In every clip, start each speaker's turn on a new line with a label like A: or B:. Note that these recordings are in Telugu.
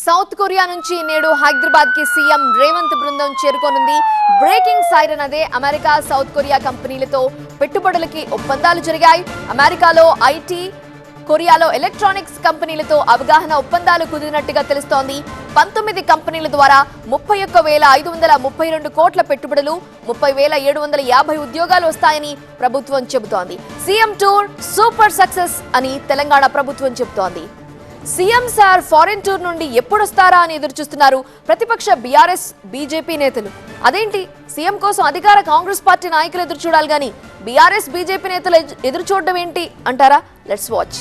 A: సౌత్ కొరియా నుంచి నేడు హైదరాబాద్కి సీఎం రేవంత్ బృందం చేరుకోనుంది. బ్రేకింగ్ సైరన్ అదే అమెరికా సౌత్ కొరియా కంపెనీలతో పెట్టుబడులకి ఒప్పందాలు జరిగాయి. అమెరికాలో ఐటీ కొరియాలో ఎలక్ట్రానిక్స్ కంపెనీలతో అవగాహన ఒప్పందాలు కుదిరినట్టుగా తెలుస్తోంది. పంతొమ్మిది కంపెనీల ద్వారా ముప్పై ఒక్క వేల ఐదు వందల ముప్పై రెండు కోట్ల పెట్టుబడులు ముప్పై వేల ఏడు వందల యాభై ఉద్యోగాలు వస్తాయని ప్రభుత్వం చెబుతోంది. సీఎం టూర్ సూపర్ సక్సెస్ అని తెలంగాణ ప్రభుత్వం చెబుతోంది. సీఎం సార్ ఫారెన్ టూర్ నుండి ఎప్పుడొస్తారా అని ఎదురు చూస్తున్నారు ప్రతిపక్ష బీఆర్ఎస్ బీజేపీ నేతలు. అదేంటి? సీఎం కోసం అధికార కాంగ్రెస్ పార్టీ నాయకులు ఎదురు చూడాలి కానీ బీఆర్ఎస్ బీజేపీ నేతలు ఎదురు చూడడం ఏంటి? అంటారా? లెట్స్ వాచ్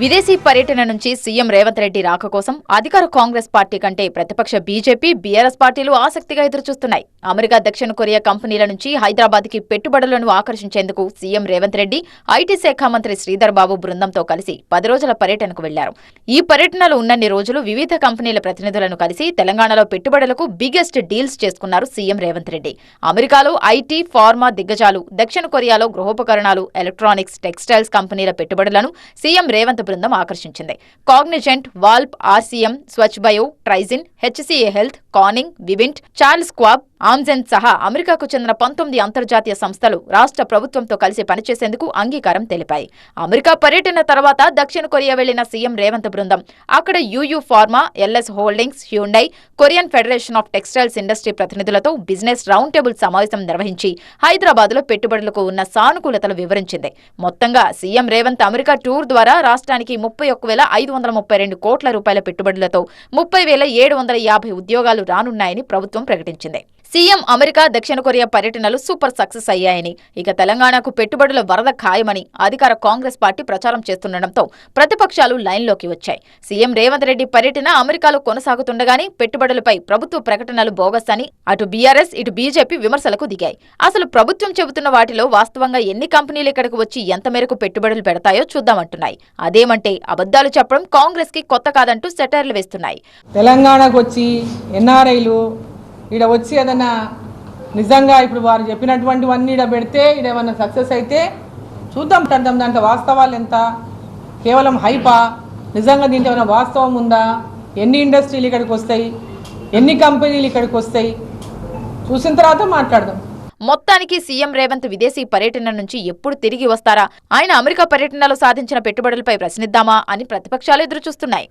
B: విదేశీ పర్యటన నుంచి సీఎం రేవంత్ రెడ్డి రాక కోసం అధికార కాంగ్రెస్ పార్టీ కంటే ప్రతిపక్ష బీజేపీ బీఆర్ఎస్ పార్టీలు ఆసక్తిగా ఎదురుచూస్తున్నాయి. అమెరికా దక్షిణ కొరియా కంపెనీల నుంచి హైదరాబాద్కి పెట్టుబడులను ఆకర్షించేందుకు సీఎం రేవంత్ రెడ్డి ఐటీ శాఖ మంత్రి శ్రీధర్ బాబు బృందంతో కలిసి పది రోజుల పర్యటనకు వెళ్ళారు. ఈ పర్యటనలో ఉన్నన్ని రోజులు వివిధ కంపెనీల ప్రతినిధులను కలిసి తెలంగాణలో పెట్టుబడులకు బిగ్గెస్ట్ డీల్స్ చేసుకున్నారు సీఎం రేవంత్ రెడ్డి. అమెరికాలో ఐటీ ఫార్మా దిగ్గజాలు దక్షిణ కొరియాలో గృహోపకరణాలు ఎలక్ట్రానిక్స్ టెక్స్టైల్స్ కంపెనీల పెట్టుబడులను సీఎం రేవంత్ బృందం ఆకర్షించింది. కాగ్నిజెంట్ వాల్ప్ ఆసియం స్వచ్ బయో Trigyn HCA health Corning Vivint Charles Schwab Amgen సహా అమెరికాకు చెందిన పంతొమ్మిది అంతర్జాతీయ సంస్థలు రాష్ట్ర ప్రభుత్వంతో కలిసి పనిచేసేందుకు అంగీకారం తెలిపాయి. అమెరికా పర్యటన తర్వాత దక్షిణ కొరియా వెళ్ళిన సీఎం రేవంత్ బృందం అక్కడ Yuyu pharma LS holdings Hyundai Korean federation of textiles industry ప్రతినిధులతో బిజినెస్ రౌండ్ టేబుల్ సమావేశం నిర్వహించి హైదరాబాద్లో పెట్టుబడులకు ఉన్న సానుకూలతలు వివరించింది. మొత్తంగా సీఎం రేవంత్ అమెరికా టూర్ ద్వారా రాష్ట్రానికి ముప్పై ఒక్క వేల ఐదు వందల ముప్పై రెండు కోట్ల రూపాయల పెట్టుబడులతో ముప్పై వేల ఏడు వందల యాభై ఉద్యోగాలు రానున్నాయని ప్రభుత్వం ప్రకటించింది. సీఎం అమెరికా దక్షిణ కొరియా పర్యటనలు సూపర్ సక్సెస్ అయ్యాయని. ఇక తెలంగాణకు పెట్టుబడుల వరద ఖాయమని అధికార కాంగ్రెస్ పార్టీ ప్రచారం చేస్తుండటంతో ప్రతిపక్షాలు లైన్లోకి వచ్చాయి. సీఎం రేవంత్ రెడ్డి పర్యటన అమెరికాలో కొనసాగుతుండగానే పెట్టుబడులపై ప్రభుత్వ ప్రకటనలు బోగస్ అని అటు బీఆర్ఎస్ ఇటు బీజేపీ విమర్శలకు దిగాయి. అసలు ప్రభుత్వం చెబుతున్న వాటిలో వాస్తవంగా ఎన్ని కంపెనీలు ఇక్కడికి వచ్చి ఎంత మేరకు పెట్టుబడులు పెడతాయో చూద్దామంటున్నాయి. అదేమంటే అబద్ధాలు చెప్పడం కాంగ్రెస్కి కొత్త కాదంటూ సెటైర్లు వేస్తున్నాయి.
C: తెలంగాణకు వచ్చి ఎన్ఆర్ఐలు ఈడ వచ్చి ఏదన్నా నిజంగా ఇప్పుడు వారు చెప్పినటువంటివన్నీ ఈడ పెడితే ఈడ ఏమన్నా సక్సెస్ అయితే చూద్దాం అర్థం. దాంట్లో వాస్తవాలు ఎంత? కేవలం హైపా నిజంగా దీంట్లో ఏమైనా వాస్తవం ఉందా? ఎన్ని ఇండస్ట్రీలు ఇక్కడికి వస్తాయి? ఎన్ని కంపెనీలు ఇక్కడికి వస్తాయి? చూసిన తర్వాత మాట్లాడదాం.
B: మొత్తానికి సీఎం రేవంత్ విదేశీ పర్యటన నుంచి ఎప్పుడు తిరిగి వస్తారా? ఆయన అమెరికా పర్యటనలో సాధించిన పెట్టుబడులపై ప్రశ్నిద్దామా అని ప్రతిపక్షాలు ఎదురుచూస్తున్నాయి.